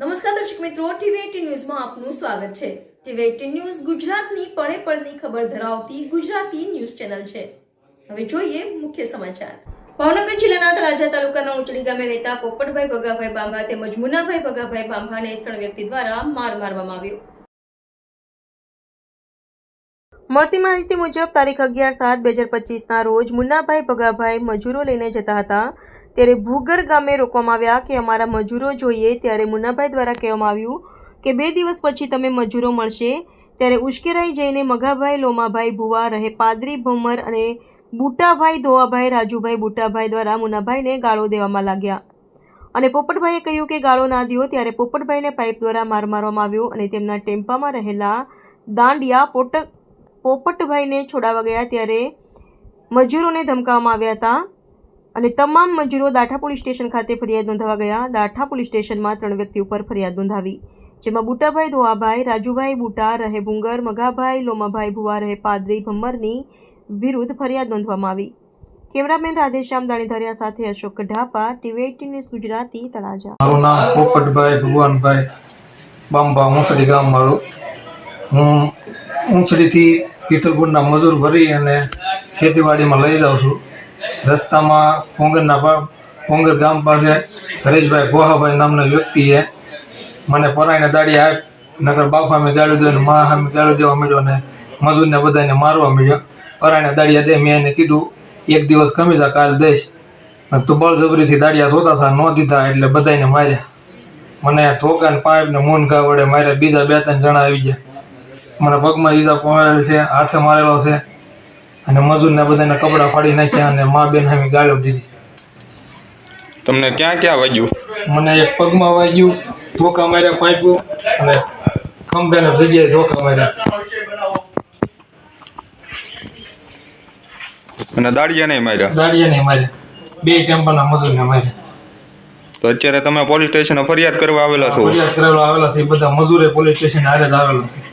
નમસ્કાર દર્શક મિત્રો ટીવી ન્યૂઝમાં આપનું સ્વાગત છે. ટીવી એટીન ન્યૂઝ ગુજરાતની પળે પળની ખબર ધરાવતી ગુજરાતી ન્યૂઝ ચેનલ છે. હવે જોઈએ મુખ્ય સમાચાર. ભાવનગર જિલ્લાના તળાજા તાલુકાના ઉંચડી ગામે રહેતા પોપટભાઈ ભગાભાઈ બાંભા તેમજ મુનાભાઈ ભગાભાઈ બાંભાને ત્રણ વ્યક્તિ દ્વારા માર મારવામાં આવ્યો. મળતી માહિતી મુજબ, તારીખ અગિયાર સાત બે હજાર પચીસના રોજ મુન્નાભાઈ ભગાભાઈ મજૂરો લઈને જતા હતા. ત્યારે ભૂગર ગામે રોકવામાં આવ્યા કે અમારા મજૂરો જોઈએ ત્યારે મુન્નાભાઈ દ્વારા કહેવામાં આવ્યું કે બે દિવસ પછી તમે મજૂરો મળશે. ત્યારે ઉશ્કેરાઈ જઈને મગાભાઈ, લોમાભાઈ, ભુવા, રહે પાદરી, ભમર અને બુટાભાઈ, ધોવાભાઈ, રાજુભાઈ, બુટાભાઈ દ્વારા મુન્નાભાઈને ગાળો દેવામાં લાગ્યા. અને પોપટભાઈએ કહ્યું કે ગાળો ના દ્યો ત્યારે પોપટભાઈને પાઇપ દ્વારા માર મારવામાં આવ્યો અને તેમના ટેમ્પામાં રહેલા દાંડિયા પોટ પોપટભાઈને છોડાવવા ગયા ત્યારે મજૂરોને ધમકાવવામાં આવ્યા હતા અને તમામ મજૂરો દાઠા પોલીસ સ્ટેશન ખાતે ફરિયાદ નોંધાવવા ગયા. દાઠા પોલીસ સ્ટેશનમાં ત્રણ વ્યક્તિ ઉપર ફરિયાદ નોંધાવી. જેમાં બુટાભાઈ ધોવાભાઈ રાજુભાઈ બુટા રહે ભુંગર મગાભાઈ, લોમાભાઈ ભુવા, રહે પાદરી, ભમ્મરની વિરુદ્ધ ફરિયાદ નોંધવામાં આવી. કેમેરામેન રાધેશ્યામ દાણીધારિયા સાથે અશોક ઢાપા ટીવી ન્યૂઝ ગુજરાતી, તળાજા. મારું નામ પોપટભાઈ ભગવાનભાઈ બાંબા ઊંચડી ગામ મારું હું ઊંચડીથી પિથલપુરના મજૂર ભરી અને ખેતીવાડીમાં લઈ જાઉં છું. રસ્તામાં પોંગરના પા પોંગર ગામ પાસે હરેશભાઈ ગોહાભાઈ નામના વ્યક્તિએ મને પરાઈને દાડી આપ નગર બાફામે ગાળું દો ને મા સામે ગાળું દેવા માંડ્યો અને મજૂરને બધાને મારવા માંડ્યો. પરાઈને દાડિયા દે, મેં એને કીધું, એક દિવસ કમી જા કાલ દઈશ. તું બળજબરીથી દાડિયા જોતા હતા ન દીધા એટલે બધાને માર્યા. મને ધોકા ને પાઇપ ને મૂન ઘા વડે માર્યા, બીજા બે ત્રણ જણા આવી ગયા. મને પગમાં ઈજા પહોંચાડેલ છે હાથે મારેલો છે. અને મજૂરને બધાને કપડાં ફાડી નાખ્યા અને મા બેન સામે ગાળો દીધી. તમને ક્યાં ક્યાં વાગ્યું? મને એક પગમાં વાગ્યું ધોકા માર્યા પાઇપો અને ખંભે જગ્યાએ ધોકા માર્યા. અને દાડિયા નહીં માર્યા? દાડિયા નહીં માર્યા. બે ટેમ્પાના મજૂરને માર્યા. તો અત્યારે તમે પોલીસ સ્ટેશન ફરિયાદ કરવા આવેલા છો? ફરિયાદ કરવા આવેલા છે બધા મજૂરે પોલીસ સ્ટેશન હારે જ આવેલા છે.